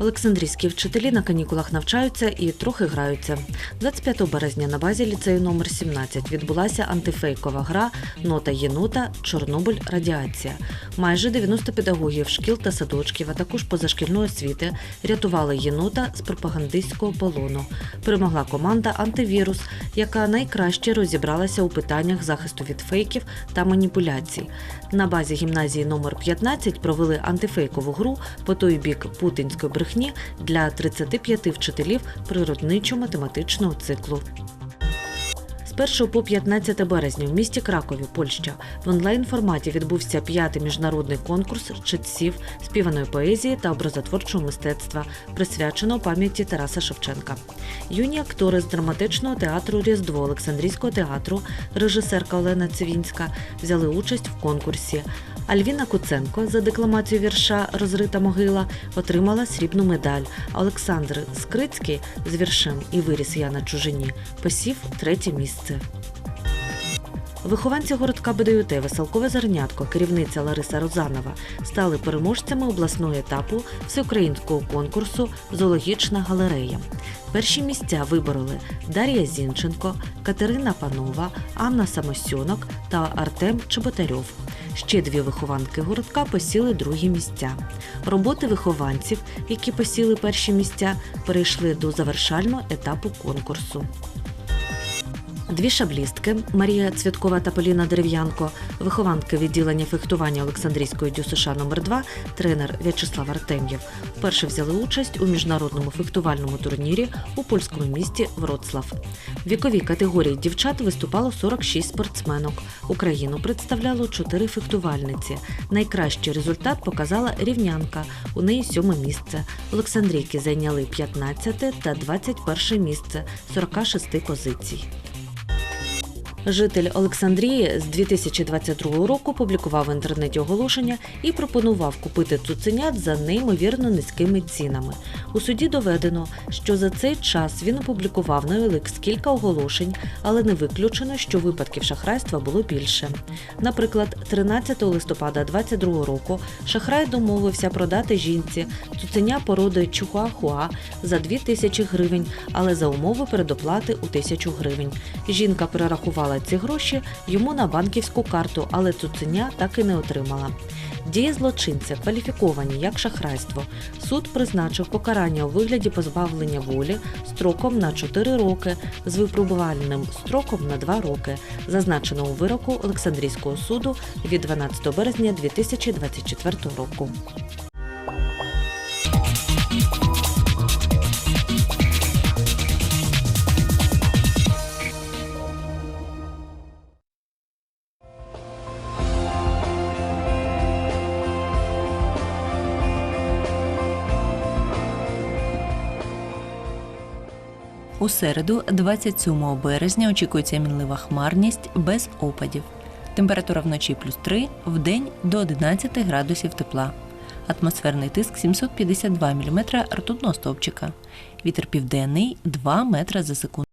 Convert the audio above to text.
Олександрійські вчителі на канікулах навчаються і трохи граються. 25 березня на базі ліцею номер 17 відбулася антифейкова гра Нота єнота Чорнобиль Радіація. Майже 90 педагогів шкіл та садочків, а також позашкільної освіти рятували єнота з пропагандистського полону. Перемогла команда Антивірус, яка найкраще розібралася у питаннях захисту від фейків та маніпуляцій. На базі гімназії номер 15 провели антифейкову гру по той бік путінської брехні для 35 вчителів природничо-математичного циклу. З 1 по 15 березня в місті Кракові, Польща, в онлайн-форматі відбувся п'ятий міжнародний конкурс читців співаної поезії та образотворчого мистецтва, присвяченого пам'яті Тараса Шевченка. Юні актори з драматичного театру Різдво Олександрійського театру, режисерка Олена Цивінська взяли участь в конкурсі. Альвіна Куценко за декламацію вірша Розрита могила отримала срібну медаль. Олександр Скрицький з віршем І виріс я на чужині посів третє місце. Вихованці городка БДЮТ Веселкове Зернятко, керівниця Лариса Розанова, стали переможцями обласного етапу всеукраїнського конкурсу Зоологічна галерея. Перші місця вибороли Дар'я Зінченко, Катерина Панова, Анна Самосьонок та Артем Чеботарьов. Ще дві вихованки городка посіли другі місця. Роботи вихованців, які посіли перші місця, перейшли до завершального етапу конкурсу. Дві шаблістки Марія Цвяткова та Поліна Дерев'янко, вихованки відділення фехтування Олександрійської ДЮСШ номер 2 тренер В'ячеслав Артем'єв, вперше взяли участь у міжнародному фехтувальному турнірі у польському місті Вроцлав. В віковій категорії дівчат виступало 46 спортсменок. Україну представляло 4 фехтувальниці. Найкращий результат показала рівнянка. У неї сьоме місце. Олександрійки зайняли 15 та 21 місце 46 позицій. Житель Олександрії з 2022 року публікував в інтернеті оголошення і пропонував купити цуценят за неймовірно низькими цінами. У суді доведено, що за цей час він опублікував на OLX кілька оголошень, але не виключено, що випадків шахрайства було більше. Наприклад, 13 листопада 2022 року шахрай домовився продати жінці цуценя породи Чухуахуа за 2 тисячі гривень, але за умови передоплати у тисячу гривень. Жінка перерахувала ці гроші йому на банківську карту, але цуценя так і не отримала. Дії злочинця кваліфіковані як шахрайство. Суд призначив покарання у вигляді позбавлення волі строком на 4 роки з випробувальним строком на 2 роки, зазначено у вироку Олександрійського суду від 12 березня 2024 року. У середу, 27 березня, очікується мінлива хмарність без опадів. Температура вночі плюс 3, в день до 11 градусів тепла. Атмосферний тиск 752 мм ртутного стовпчика. Вітер південний 2 метра за секунду.